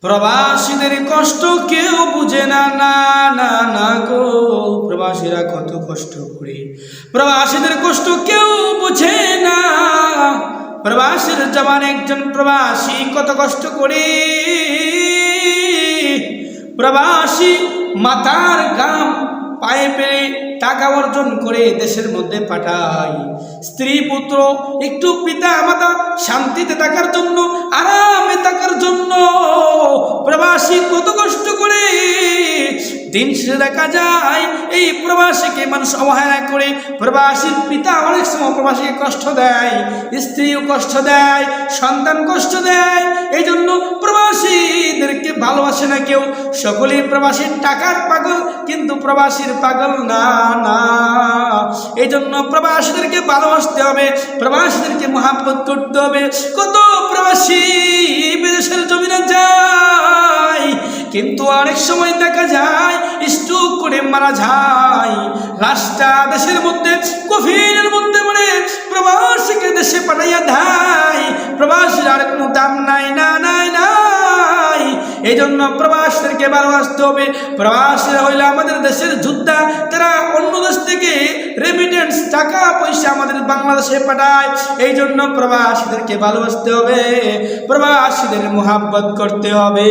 প্রবাসীদের কষ্ট কেউ বুঝে না না না না গো। প্রবাসীরা কত কষ্ট করে। প্রবাসীদের কষ্ট কেউ বুঝে না। প্রবাসীর জমান একজন প্রবাসী কত কষ্ট করে। প্রবাসী মাতার গাম পায়ে পেয়ে টাকা অর্জন করে দেশের মধ্যে পাঠায়। স্ত্রী পুত্র, একটু পিতা মাতা শান্তিতে থাকার জন্য আরামে প্রবাসী কত কষ্ট করে দিন শেষে দেখা যায়, এই প্রবাসীকে মানুষ অবহেলা করে, প্রবাসীর পিতা অনেক সময় প্রবাসীকে কষ্ট দেয়, স্ত্রীও কষ্ট দেয়, সন্তান কষ্ট দেয় এই জন্য প্রবাসীদেরকে ভালোবাসে না কেউ। সকলেই প্রবাসীর টাকার পাগল, কিন্তু প্রবাসীর পাগল না না। এই জন্য প্রবাসীদেরকে ভালোবাসতে হবে, প্রবাসীদেরকে মহাব্বত করতে হবে। কত প্রবাসী বিদেশের জমিনে যায় কিন্তু অনেক সময় দেখা যায় স্ট্রোক করে মারা যায়। লাশটা দেশের মধ্যে কফিনের মধ্যে মানে প্রবাসীকে দেশে পাঠাইয়া দেয়। প্রবাসীর আর কোনো দাম নাই, না, নাই নাই। এই জন্য প্রবাসীদেরকে ভালোবাসতে হবে। প্রবাসীরা হইলে আমাদের দেশের যোদ্ধা, তারা অন্য দেশ থেকে রেমিটেন্স টাকা আমাদের বাংলাদেশে পাঠায়। এই জন্য প্রবাসীদেরকে ভালোবাসতে হবে প্রবাসীদের মোহাব্বত করতে হবে।